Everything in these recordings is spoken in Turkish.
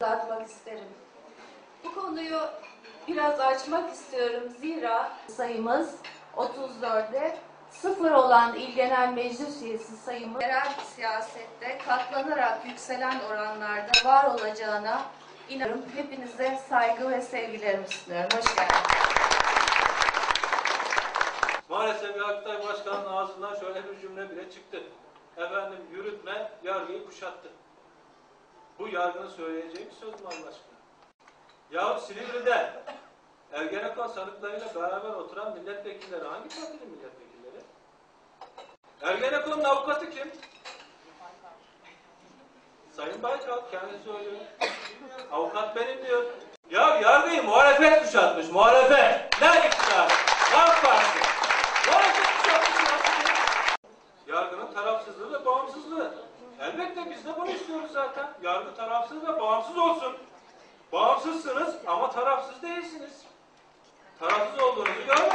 dağıtmak isterim. Bu konuyu biraz açmak istiyorum. Zira sayımız 34'e sıfır olan il genel meclis üyesi sayımız yerel siyasette katlanarak yükselen oranlarda var olacağına inanıyorum. Hepinize saygı ve sevgilerimi sunuyorum. Hoş geldiniz. Maalesef Yargıtay Başkanı'nın ağzından şöyle bir cümle bile çıktı. Efendim yürütme yargıyı kuşattı. Bu yargının söyleyeceği bir söz mü Allah aşkına? Yahu Silivri'de Ergenekon sanıklarıyla beraber oturan milletvekilleri hangi partinin milletvekilleri? Ergenekon'un avukatı kim? Sayın Baykal kendisi söylüyor. Avukat benim diyor. Ya yargıyı muhalefet kuşatmış, muhalefet. Ne iktidar? Ne AK Parti? Muhalefet kuşatmış. Yargının tarafsızlığı ve bağımsızlığı. Elbette biz de bunu istiyoruz zaten. Yargı tarafsız ve bağımsız olsun. Bağımsızsınız ama tarafsız değilsiniz. Tarafsız olduğunuzu kadar.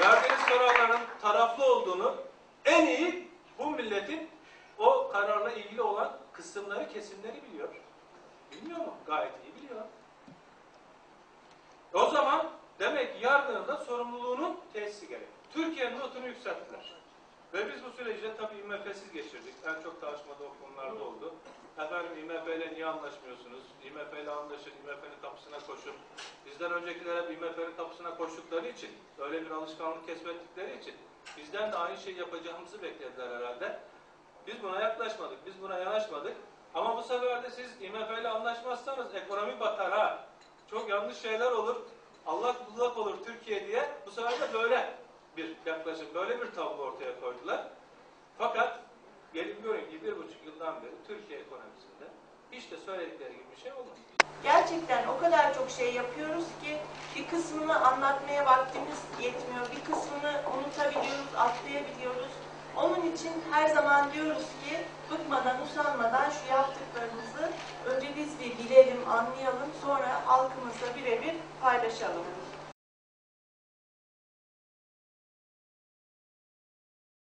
Verdiğiniz kararların taraflı olduğunu en iyi bu milletin o kararla ilgili olan kısımları, kesimleri biliyor. Bilmiyor mu? Gayet iyi biliyor. O zaman demek ki yargının da sorumluluğunun tesisi gerek. Türkiye'nin notunu yükselttiler. Ve biz bu süreci tabii IMF'siz geçirdik. En çok tartışmada o konularda oldu. Efendim IMF ile niye anlaşmıyorsunuz? IMF ile anlaşın, IMF'nin kapısına koşun. Bizden öncekiler hep IMF'nin kapısına koştukları için, öyle bir alışkanlık kesmettikleri için bizden de aynı şeyi yapacağımızı beklediler herhalde. Biz buna yaklaşmadık, biz buna yanaşmadık. Ama bu sefer de siz IMF ile anlaşmazsanız ekonomi batar ha. Çok yanlış şeyler olur. Allah bullak olur Türkiye diye. Bu sefer de böyle yaklaşım, böyle bir tablo ortaya koydular. Fakat gelin görün ki bir buçuk yıldan beri Türkiye ekonomisinde hiç de söyledikleri gibi bir şey olmadı. Gerçekten o kadar çok şey yapıyoruz ki bir kısmını anlatmaya vaktimiz yetmiyor. Bir kısmını unutabiliyoruz, atlayabiliyoruz. Onun için her zaman diyoruz ki bıkmadan, usanmadan şu yaptıklarımızı önce biz bir bilelim, anlayalım, sonra halkımızla birebir paylaşalım.